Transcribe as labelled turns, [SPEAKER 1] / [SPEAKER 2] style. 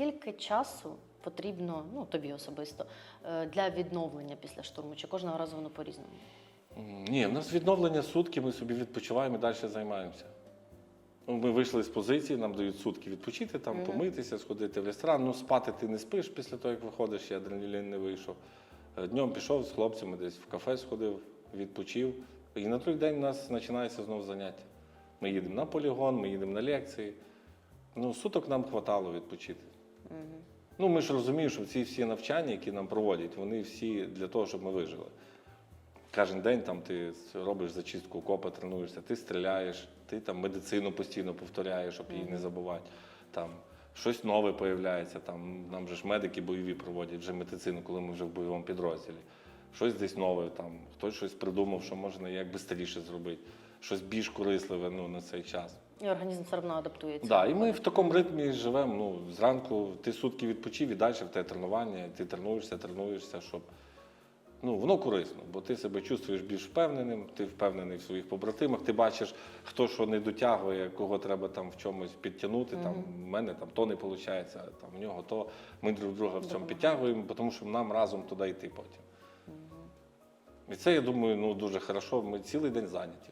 [SPEAKER 1] Скільки часу потрібно, ну тобі особисто, е, для відновлення після штурму? Чи кожного разу воно по-різному?
[SPEAKER 2] Ні, в нас відновлення сутки, ми собі відпочиваємо і далі займаємося. Ну, Ми вийшли з позиції, нам дають сутки відпочити, там,
[SPEAKER 1] Мгм.
[SPEAKER 2] помитися, сходити в ресторан. Ну, спати ти не спиш після того, як виходиш, ще адреналін не вийшов. Е, Днем пішов з хлопцями, десь в кафе сходив, відпочив. І на другий день у нас починається знову заняття. Ми їдемо на полігон, ми їдемо на лекції. Ну, суток нам хватало відпочити. Ну, ми ж розуміємо, що ці всі навчання, які нам проводять, вони всі для того, щоб ми вижили. Кожен день там ти робиш зачистку окопа, тренуєшся, ти стріляєш, ти там медицину постійно повторяєш, щоб її не забувати. Там щось нове появляється. Там нам же ж медики бойові проводять вже медицину, коли ми вже в бойовому підрозділі. Щось десь нове, там хтось щось придумав, що можна як швидше зробити, щось більш корисливе ну, на цей час.
[SPEAKER 1] І організм все одно адаптується.
[SPEAKER 2] Да, і ми в такому ритмі живемо. Ну, зранку ти сутки відпочив і далі в те тренування, ти тренуєшся, тренуєшся, щоб ну, воно корисно, бо ти себе чувствуєш більш впевненим, ти впевнений в своїх побратимах, ти бачиш, хто що не дотягує, кого треба там в чомусь підтягнути. Там в мене там то не виходить, там в нього то. Ми друг друга в цьому підтягуємо, тому що нам разом туди йти потім. І це, я думаю, ну дуже хорошо. Ми цілий день зайняті.